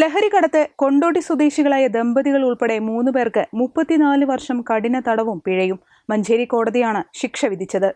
ലഹരിക്കടത്ത് കൊണ്ടോട്ടി സ്വദേശികളായ ദമ്പതികൾ ഉൾപ്പെടെ മൂന്ന് പേർക്ക് മുപ്പത്തിനാല് വർഷം കഠിന തടവും പിഴയും. മഞ്ചേരി കോടതിയാണ് ശിക്ഷ വിധിച്ചത്.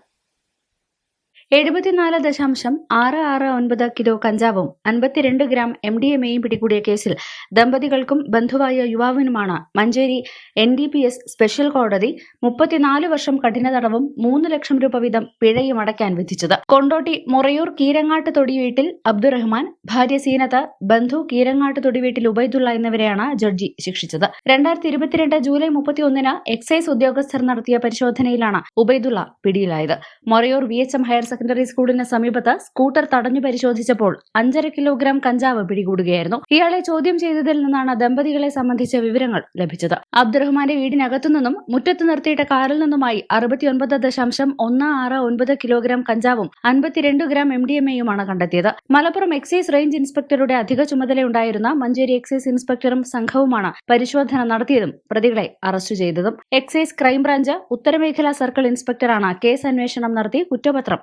എഴുപത്തിനാല് ദശാംശം ആറ് ആറ് ഒൻപത് കിലോ കഞ്ചാവും അൻപത്തിരണ്ട് ഗ്രാം എം ഡി എം എയും പിടികൂടിയ കേസിൽ ദമ്പതികൾക്കും ബന്ധുവായ യുവാവിനുമാണ് Manjeri N D P S special കോടതി മുപ്പത്തിനാല് വർഷം കഠിന തടവും മൂന്ന് ലക്ഷം രൂപ വീതം പിഴയും അടയ്ക്കാൻ വിധിച്ചത്. കൊണ്ടോട്ടി മുറയൂർ കീരങ്ങാട്ട് തൊടിവീട്ടിൽ അബ്ദുറഹ്മാൻ ഭാര്യ സീനത്ത് ബന്ധു കീരങ്ങാട്ട് തൊടിവീട്ടിൽ ഉബൈദുള്ള എന്നിവരെയാണ് ജഡ്ജി ശിക്ഷിച്ചത്. രണ്ടായിരത്തി ഇരുപത്തിരണ്ട് ജൂലൈ മുപ്പത്തിയൊന്നിന് എക്സൈസ് ഉദ്യോഗസ്ഥർ നടത്തിയ പരിശോധനയിലാണ് ഉബൈദുള്ള പിടിയിലായത്. Morayur V H M higher secondary സ്കൂളിന് സമീപത്ത് സ്കൂട്ടർ തടഞ്ഞു പരിശോധിച്ചപ്പോൾ അഞ്ചര കിലോഗ്രാം കഞ്ചാവ് പിടികൂടുകയായിരുന്നു. ഇയാളെ ചോദ്യം ചെയ്തതിൽ നിന്നാണ് ദമ്പതികളെ സംബന്ധിച്ച വിവരങ്ങൾ ലഭിച്ചത്. അബ്ദുറഹ്മാന്റെ വീടിനകത്തു നിന്നും മുറ്റത്ത് നിർത്തിയിട്ട കാറിൽ നിന്നുമായി അറുപത്തിയൊൻപത് ദശാംശം ഒന്ന് ആറ് ഒൻപത് കിലോഗ്രാം കഞ്ചാവും അൻപത്തിരണ്ട് ഗ്രാം എം ഡി എം എയുമാണ് കണ്ടെത്തിയത്. മലപ്പുറം എക്സൈസ് റേഞ്ച് ഇൻസ്പെക്ടറുടെ അധിക ചുമതലയുണ്ടായിരുന്ന മഞ്ചേരി എക്സൈസ് ഇൻസ്പെക്ടറും സംഘവുമാണ് പരിശോധന നടത്തിയതും പ്രതികളെ അറസ്റ്റ് ചെയ്തതും. എക്സൈസ് ക്രൈംബ്രാഞ്ച് ഉത്തരമേഖലാ സർക്കിൾ ഇൻസ്പെക്ടറാണ് കേസ് അന്വേഷണം നടത്തി കുറ്റപത്രം